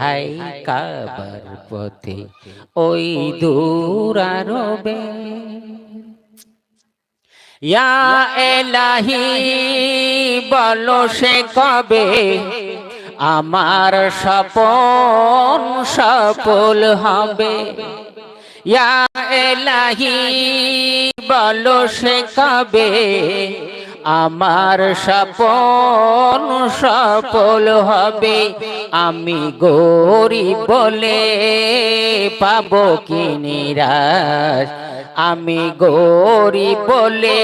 High কাবার পথে, ওই দূর ইয়া এলাহি, বলো সে কবে? আমার স্বপন সফল হবে। ইয়া এলাহি, বলো সে কবে? আমার স্বপন সফল হবে, আমি গরিব বলে পাবো কি নিরাশ? আমি গরিব বলে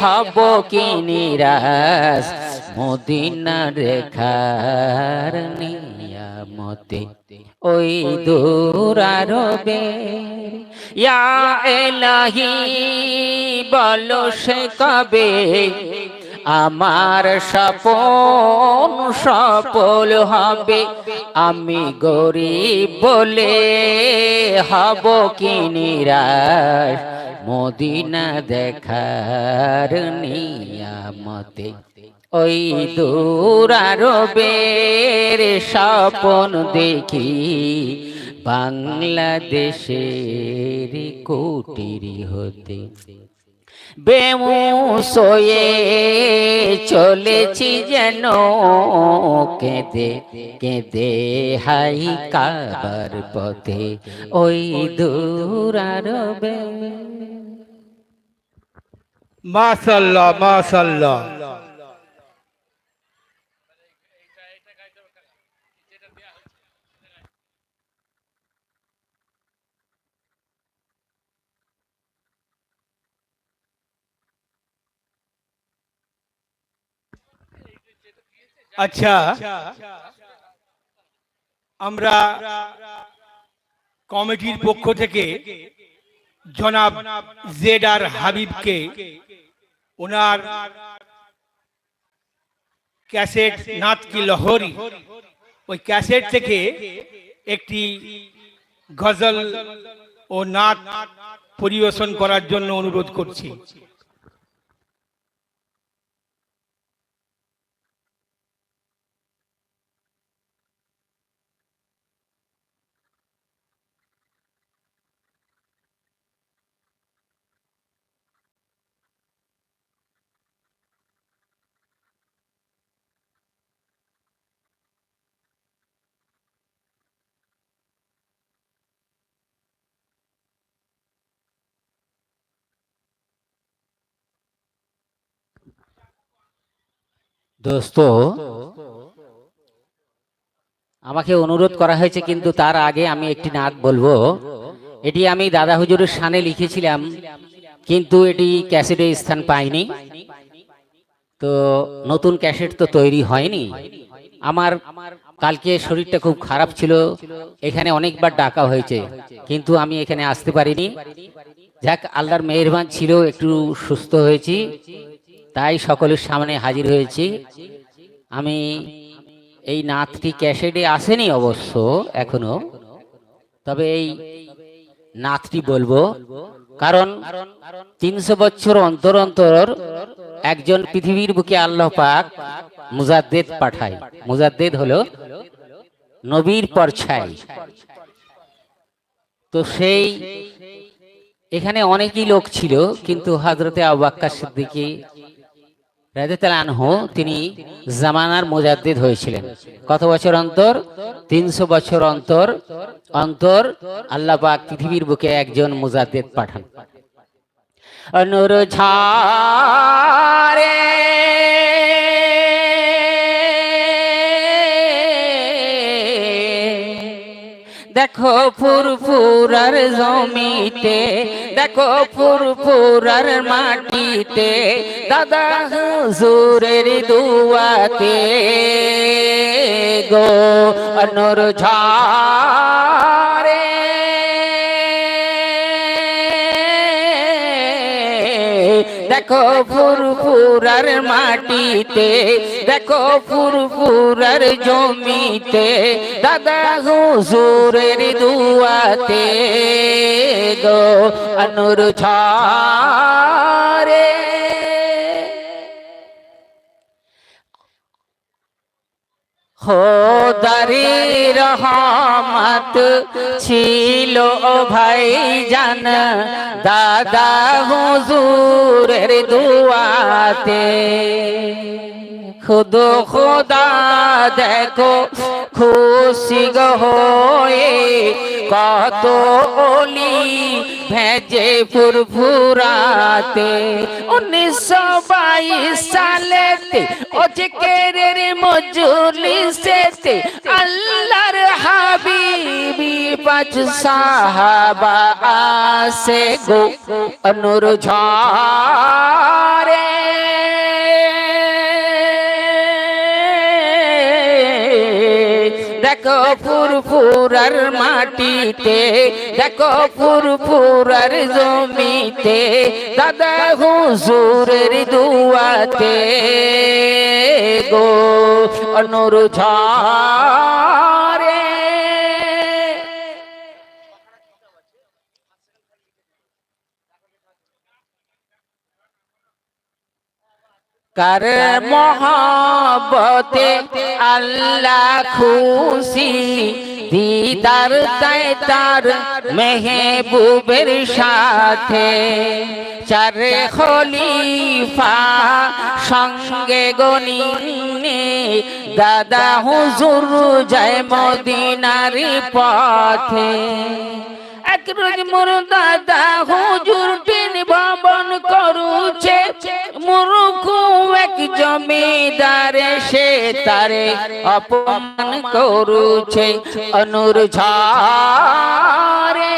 হব কি নিরাশ? মদিনা রেখার নিয়ামতে ওই দূরারবে ইয়া এলাহি বলো সে কবে? আমার স্বপন সফল হবে। আমি গরিব বলে হব কি নিরাশ। মদিনা দেখার নিয়ামতে। ওই দূরারবের স্বপন দেখি, বাংলাদেশের কুটিরি হতে। বেমুসয়ে চলেছি যেন, কেঁদে কেঁদে হাই কাবার পথে। ওই দূরারবে মাশাল্লাহ মাশাল্লাহ আচ্ছা আমরা কমিটির পক্ষ থেকে জনাব জেড আর হাবিবকে ওনার ক্যাসেট নাত কি লহরি ওই ক্যাসেট থেকে একটি গজল ও নাট পরিবেশন করার জন্য অনুরোধ করছি। দোস্ত, আমাকে অনুরোধ করা হয়েছে কিন্তু তার আগে আমি একটি নাত বলব। এটি আমি দাদা হুজুরের সানে লিখেছিলাম, কিন্তু এটি ক্যাসেটে স্থান পায়নি তো নতুন ক্যাসেট তো তৈরি হয়নি। আমার কালকে শরীরটা খুব খারাপ ছিল, এখানে অনেকবার ডাকা হয়েছে, কিন্তু আমি এখানে আসতে পারিনি। যাক, আল্লাহর মেহরবান ছিল, একটু সুস্থ হয়েছি। তাই সকলের সামনে হাজির হয়েছি। আমি এই নাতটি ক্যাসেটে আসেনি অবশ্য এখনও। তবে এই নাতটি বলব, কারণ তিনশো বছর অন্তর অন্তর একজন পৃথিবীর বুকে আল্লাহ পাক মুজাদ্দেদ পাঠায়। মুজাদ্দেদ হলো নবীর পরছাই। তো সেই এখানে অনেকই লোক ছিল, কিন্তু হাজরতে আবাক্কা সিদ্দিকী রাজেতালানহ তিনি জামানার মুজাদ্দিদ হয়েছিলেন। কত বছর অন্তর? তিনশো বছর অন্তর। অন্তর আল্লাহ পাক পৃথিবীর বুকে একজন মুজাদ্দিদ পাঠান। অনুর ঝারে দেখো ফুরফুরার জমিতে দেখো ফুরফুরার মাটিতে দাদা হুজুরের দুয়াতে গো অনুর ঝারে দেখো ফুরফুরার মাটিতে দেখো ফুরফুরার জমিতে দাদা হুজুরের দুয়াতে গো অনুর ছারে খোদারি রহমত ছিল ভাই জান দাদা হুজুরের দুয়াতে। খুদ খোদা দেখো, খুশি হয়ে কত অলি ভেজে ফুরফুরাতে। উনিশশো বাইশ সালেতে অজকের মজুলিসেতে আল্লাহর হাবিবি পাঁচ সাহাবা আসে গো, অনুর ঝারে। দেখো ফুরফুরার মাটিতে দেখো ফুরফুরার জমিতে দাদা হুজুরের দুয়াতে গো অনুর ঝারে কার মহাবতে আল্লাহ খুশি দিদার তাই তার মেহবুবের সাথে। চার খলিফা সঙ্গে গনিনে দাদা হুজুর জয় মদিনার পথে। এক রোজ মোর দাদা হুজুর টিন ভবন এক জমিদারে সে তারে অপমান করুছে, অনুর ঝারে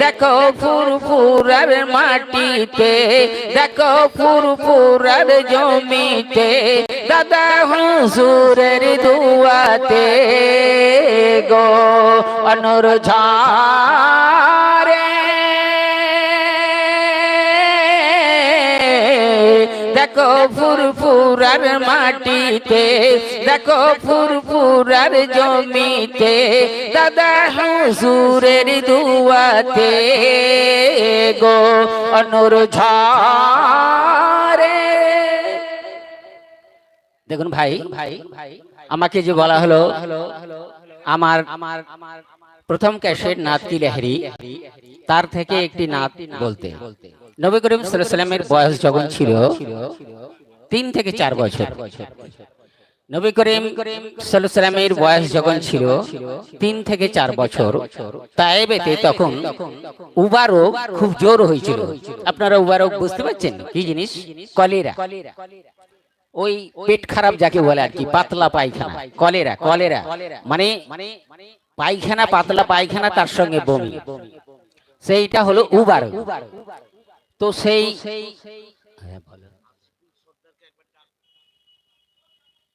দেখো ফুরফুরার মাটিতে, দেখো ফুরফুরার জমিতে, দাদা হুজুরের দুয়াতে গো, অনুর ঝারে দেখো ফুরফুরার মাটিতে, দেখো ফুরফুরার জমিতে, দাদা হুজুরের দুয়াতে গো অনুর ঝারে দেখুন ভাই ভাই ভাই আমাকে যে বলা হলো, আমার আমার আমার প্রথম ক্যাসেট নাত লেহরি, তার থেকে একটি নাত বলতে। নবী করিম সাল্লামের বয়স যখন ছিল, তিন থেকে চার বছর। নবী করিম সাল্লামের বয়স যখন ছিল, তিন থেকে চার বছর। তাইবেতে তখন উবারক খুব জোর হয়েছিল। আপনারা উবারক বুঝতে পারছেন কি জিনিস? কলেরা। ওই পেট খারাপ যাকে বলে আর কি, পাতলা পায়খানা। Cholera cholera. মানে পায়খানা, পাতলা পায়খানা তার সঙ্গে বমি। সেইটা হলো উবার। তো সেই হ্যাঁ,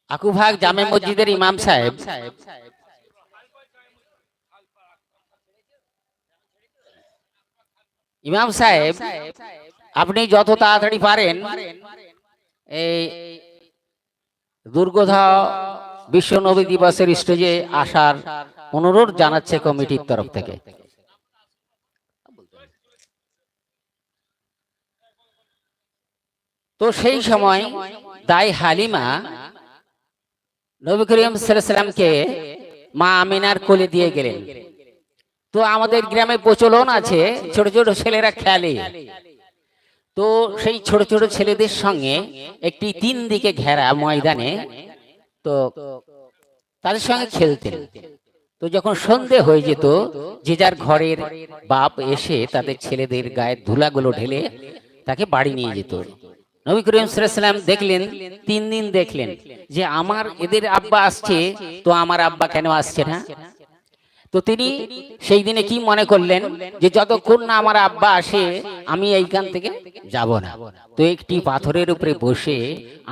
আকুভাগ জামে মসজিদের ইমাম সাহেব। ইমাম সাহেব আপনি যত তাড়াতাড়ি পারেন এই দুর্গধা বিশ্ব নবী দিবসের স্টেজে আসার অনুরোধ জানাচ্ছে কমিটির তরফ থেকে। তো সেই সময় দাই হালিমা নবী করিম সাল্লামকে মা আমিনার কোলে দিয়ে গেলেন। তো আমাদের গ্রামে প্রচলন আছে ছোট ছোট ছেলেরা খেলে। তো সেই ছোট ছোট ছেলেদের সঙ্গে একটি তিন দিকে ঘেরা ময়দানে তো তাদের সঙ্গে খেলতেন। তো যখন সন্ধে হয়ে যেত, যে যার ঘরের বাপ এসে তাদের ছেলেদের গায়ের ধুলাগুলো ঢেলে তাকে বাড়ি নিয়ে যেত। নবী করিম সাল্লাম দেখলেন, তিন দিন দেখলেন যে আমার এদের আব্বা আসছে, তো আমার আব্বা কেন আসছে না? তো তিনি সেই দিনে কি মনে করলেন যে যতক্ষণ না আমার আব্বা আসে, আমি এইখান থেকে যাব না। তো একটি পাথরের উপরে বসে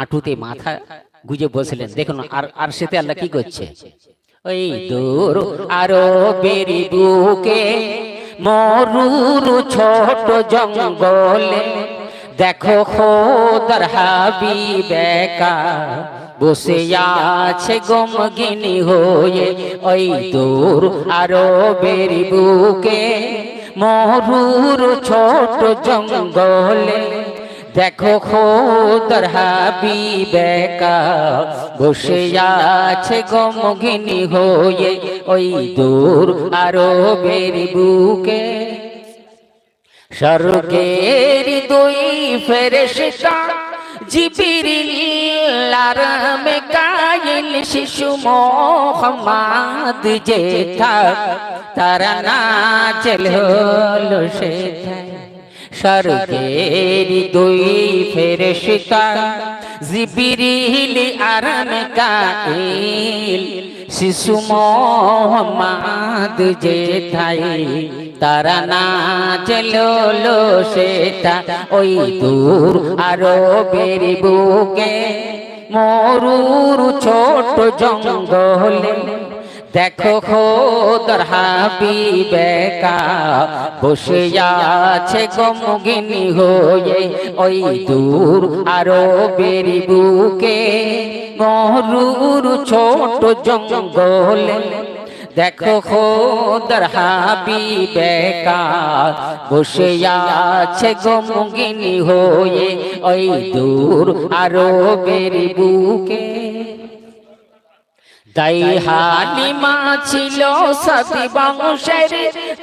আঁটুতে মাথা গুজে বসলেন দেখুন, আর আর সেতে আল্লাহ কি করছে? ওই দূর আরও বেরি বুকে মরুর ছোট জঙ্গলে দেখো খোদার হাবিবেকা বসে আছে গমগিনি হয়ে ওই দূর আরও বেরি বুকে, মরুর ছোট জঙ্গলে। দেখো খোদর হাবিবেকা বসে আছে গমগিনী হয়ে ওই দূর আরও বেরি বুকে। স্বর্গের দুই ফেরেশতা জিবিরিল মেকাইল শিশু মোহাম্মদ জেঠা তারা নাচল হলো সেথায় স্বর্গের দুই ফেরেশতা জিবিরিল আর মেকাইল শিশু মোহাম্মদ জেঠাই তারা না চলো সেটা ওই দূর আরও বেরি বুকে। মরুর ছোট জঙ্গলে দেখো খোদর হাবিবেকা বসে আছে গমগিনী হয়ে, ওই দূর আরও বেরি বুকে। মরুর ছোট জঙ্গলে, দেখো খোদর হাবিবেকা বসে আছে গমগিনী হয়ে, ওই দূর আরও বেরি বুকে। তাই হালিমা ছিল সতী বংশের,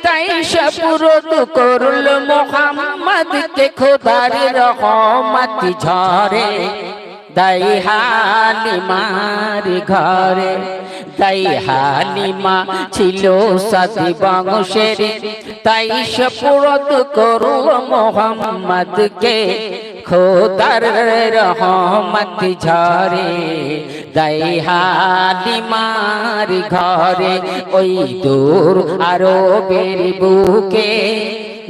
তাই সে পুরোত করল মোহাম্মদ কে খোদার রহমত ঝরে দাই হালিমার ঘরে তাই হালিমা ছিল সতী বংশের, তাই সে পুরোত করল মোহাম্মদ কে খোদার রহমত ঝরে দাই হালিমার ঘরে, ওই দূর আরও বের বুকে।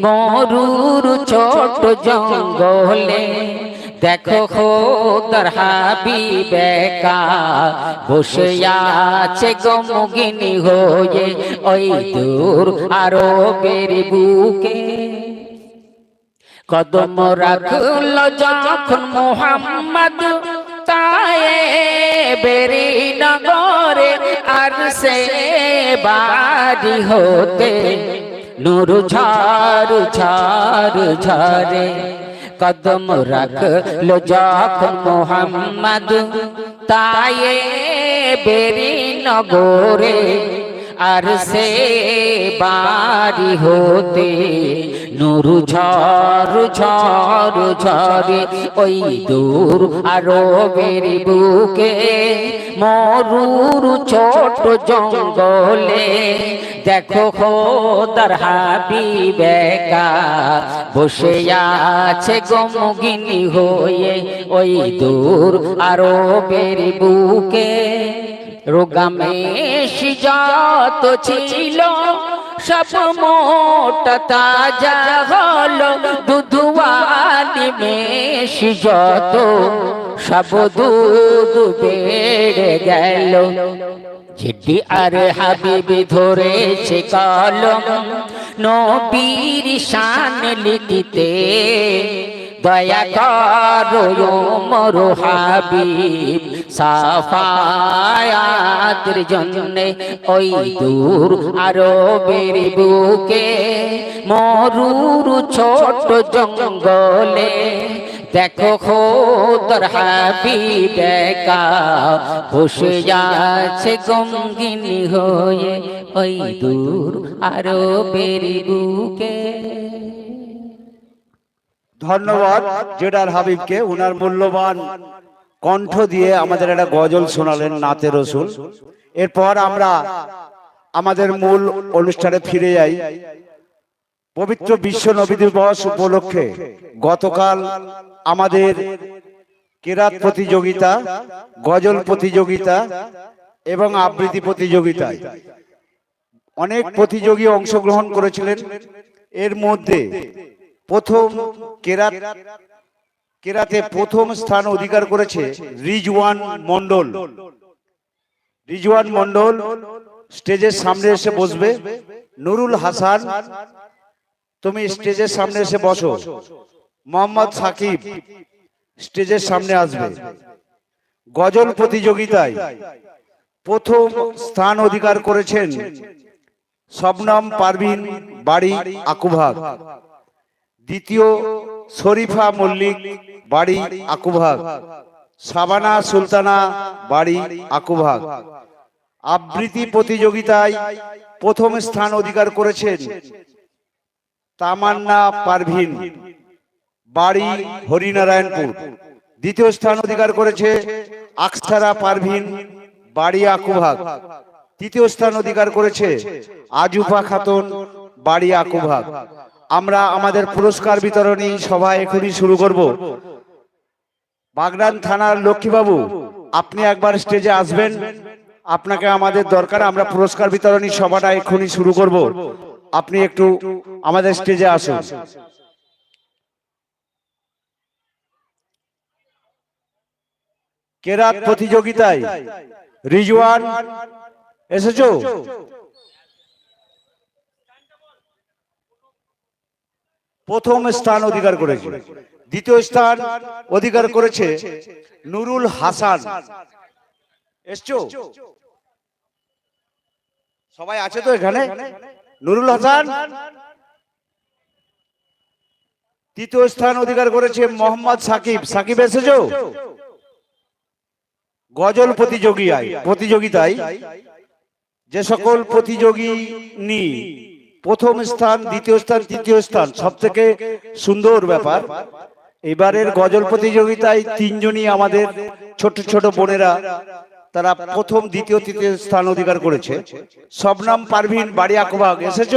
মরুর ছোট জঙ্গলে দেখো খোদার হাবিবেকা বসে আছে গমগিনী হয়ে, ওই দূর আরও বের বুকে। কদম রাখল যখন মোহাম্মদ তায়ে বেরি নগরে আর সে বাড়ি হতে নূর ঝার ঝার ঝরে কদম রাখল যখন মোহাম্মদ তায়ে বেরি নগরে আর সে বাড়ি হতে, নুরু ঝর ঝর ঝরে ওই দূর আরও বেরি বুকে, মরুর ছোট জঙ্গলে। দেখো খোদার হাবিবেকা বসে আছে গমগিনী হয়ে, ওই দূর আরও বেরি বুকে। রোগামেশ যত ছিল, সব মোটা তাজা হলো। দুধুয়ালি মেশ যত, সব দুধ বেড়ে গেল। চিঠি আর হাবিবি ধরেছে কলম, নবীর শান লিখিতে। দয়া করো মোর হাবিব সাফায়াতের জন্যে ওই দূর আরও বেরি বুকে, মরুর ছোট জঙ্গলে দেখো খোদর হাবিবেকা বসে আছে গঙ্গিনী হয়ে ওই দূর আরও বেরি বুকে। ধন্যবাদ, জেডার হাবিবকে, উনার মূল্যবান কণ্ঠ দিয়ে আমাদের একটা গজল শোনালেন নাতে রসুল। এরপর আমরা আমাদের মূল অনুষ্ঠানে ফিরে যাই। পবিত্র বিশ্ব নবী দিবস উপলক্ষে গতকাল আমাদের কেরাত প্রতিযোগিতা, গজল প্রতিযোগিতা এবং আবৃত্তি প্রতিযোগিতায় অনেক প্রতিযোগী অংশগ্রহণ করেছিলেন। এর মধ্যে প্রথম কেরাত কেরাতে প্রথম স্থান অধিকার করেছে রিজওয়ান মন্ডল রিজওয়ান মন্ডল স্টেজের সামনে এসে বসবে। নুরুল হাসান তুমি স্টেজের সামনে এসে বসো। মোহাম্মদ সাকিব স্টেজের সামনে আসবে। গজল প্রতিযোগিতায় প্রথম স্থান অধিকার করেছেন শবনম পারভিন বাড়ি আকুভাগ। দ্বিতীয় শরীফা মল্লিক, বাড়ি আকুভাগ। সাবানা সুলতানা, বাড়ি আকুভাগ। আবৃত্তি প্রতিযোগিতায় প্রথম স্থান অধিকার করেছেন তামান্না পারভিন, বাড়ি হরিনারায়ণপুর। দ্বিতীয় স্থান অধিকার করেছে আকসারা পারভিন, বাড়ি আকুভাগ। তৃতীয় স্থান অধিকার করেছে আজুফা খাতুন, বাড়ি আকুভাগ। আমরা আমাদের পুরস্কার বিতরণী সভা এখনই শুরু করব। বাগনান থানার লক্ষ্মীবাবু, আপনি একবার স্টেজে আসবেন। আপনাকে আমাদের দরকার, আমরা পুরস্কার বিতরণী সভাটা এখনই শুরু করব। আপনি একটু আমাদের স্টেজে আসুন। কেরাত প্রতিযোগিতায় রিজওয়ান, এসেছ? প্রথম স্থান অধিকার করেছে। দ্বিতীয় স্থান অধিকার করেছে নুরুল হাসান। এসছো? সবাই আছে তো এখানে? নুরুল হাসান? তৃতীয় স্থান অধিকার করেছে মোহাম্মদ সাকিব। সাকিব এসেছ? গজল প্রতিযোগিতায় প্রতিযোগিতায় যে সকল প্রতিযোগী নি। প্রথম স্থান, দ্বিতীয় স্থান, তৃতীয় স্থান সব থেকে সুন্দর ব্যাপার। এবারের গজল প্রতিযোগিতায় তিনজনই আমাদের ছোট ছোট বোনেরা তারা প্রথম, দ্বিতীয়, তৃতীয় স্থান অধিকার করেছে। শবনাম পারভিন, বাড়ি আকবাগ, এসেছ?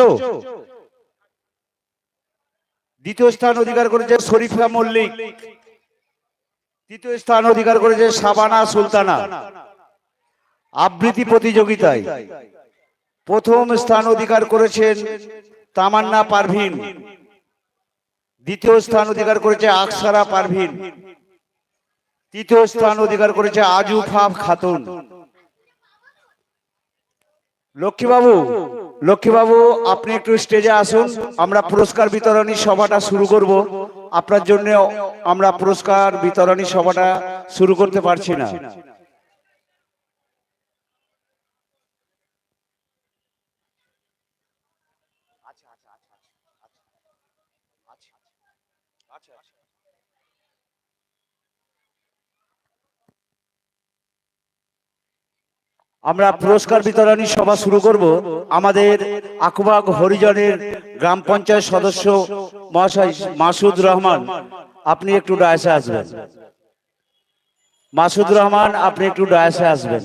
দ্বিতীয় স্থান অধিকার করেছে শরীফা মল্লিক। তৃতীয় স্থান অধিকার করেছে সাবানা সুলতানা। আবৃত্তি প্রতিযোগিতায়। প্রথম স্থান অধিকার করেছেন তামান্না পারভিন। দ্বিতীয় স্থান অধিকার করেছে আকসারা পারভিন। তৃতীয় স্থান অধিকার করেছে আজুফা খাতুন। লক্ষ্মীবাবু লক্ষ্মীবাবু, আপনি একটু স্টেজে আসুন। আমরা পুরস্কার বিতরণী সভাটা শুরু করব। আপনার জন্য আমরা পুরস্কার বিতরণী সভাটা শুরু করতে পারছি না। আমরা পুরস্কার বিতরণী সভা শুরু করব। আমাদের আকুবাগ হরিজনের গ্রাম পঞ্চায়েত সদস্য মহাশয় মাসুদ রহমান, আপনি একটু ডায়াসে আসবেন। মাসুদ রহমান, আপনি একটু ডায়াসে আসবেন।